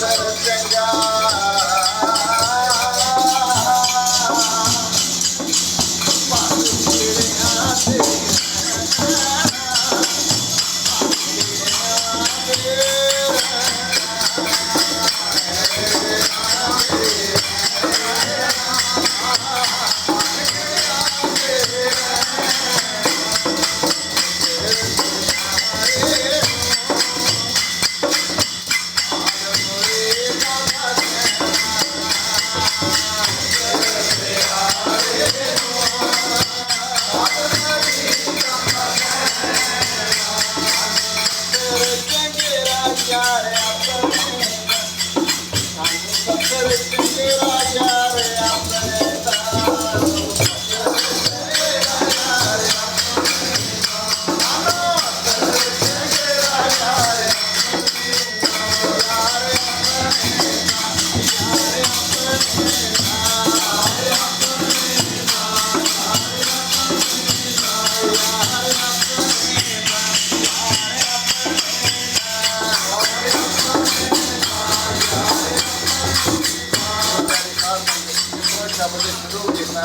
Let us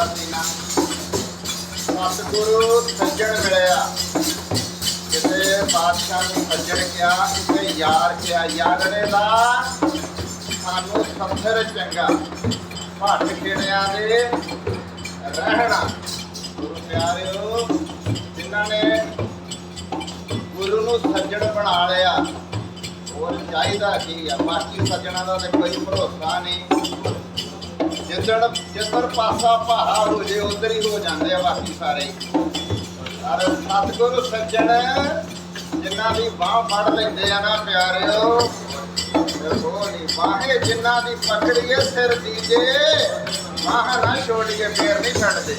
ਸ਼ੁਰੂ ਕੀਤਾ ਸਤਿਗੁਰੂ ਸੱਜਣ ਮਿਲਿਆ। ਕਿਤੇ ਬਾਦਸ਼ਾਹ ਨੂੰ ਸੱਜਣ ਕਿਹਾ ਕਿਤੇ ਯਾਰ ਕਿਹਾ ਯਾਰੜੇ ਦਾ? ਸਾਨੂੰ ਸੱਥਰ ਚੰਗਾ। ਭੱਟ ਖੇੜਿਆਂ ਦੇ ਰਹਿਣਾ। ਗੁਰੂ ਪਿਆਰਿਓ, ਜਿਨ੍ਹਾਂ ਨੇ ਗੁਰੂ ਨੂੰ ਸੱਜਣ ਬਣਾ ਲਿਆ, ਹੋਰ ਚਾਹੀਦਾ ਕੀ ਆ? ਬਾਕੀ ਸੱਜਣਾ ਦਾ ਤੇ ਕੋਈ ਭਰੋਸਾ ਨਹੀਂ। ਜਿੱਦਣ ਜਿੱਧਰ ਪਾਸਾ ਪਹਾੜਾ ਹੋ ਜੇ, ਉਧਰ ਹੀ ਹੋ ਜਾਂਦੇ ਆ ਬਾਕੀ ਸਾਰੇ। ਪਰ ਸਤਿਗੁਰੂ ਸੱਜਣ ਜਿਨ੍ਹਾਂ ਦੀ ਬਾਹ ਫੜ ਲੈਂਦੇ ਆ ਨਾ ਪਿਆਰਿਓ ਦੇਖੋ ਨਹੀਂ ਬਾਹੇ, ਜਿਨ੍ਹਾਂ ਦੀ ਪਕੜੀਏ ਸਿਰ ਦੀਜੇ ਬਾਹ ਨਾ ਛੋੜੀਏ, ਫੇਰ ਨਹੀਂ ਛੱਡਦੇ।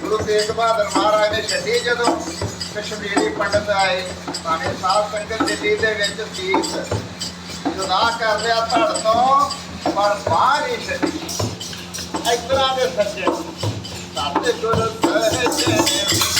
ਗੁਰੂ ਤੇਗ ਬਹਾਦਰ ਮਹਾਰਾਜ ਨੇ ਛੱਡੀ ਜਦੋਂ ਕਸ਼ਮੀਰੀ ਪੰਡਤ ਆਏ, ਭਾਵੇਂ ਸਾਧ ਸੰਗਤ ਦਿੱਲੀ ਦੇ ਵਿੱਚ ਸੀਸ ਜੁਦਾ ਕਰ ਲਿਆ ਧੜ ਤੋਂ, ਪਰ ਬਾਹਰ ਹੀ ਛੱਡੀ। ekran edecek. Tatlı gönül söyleyeceğim.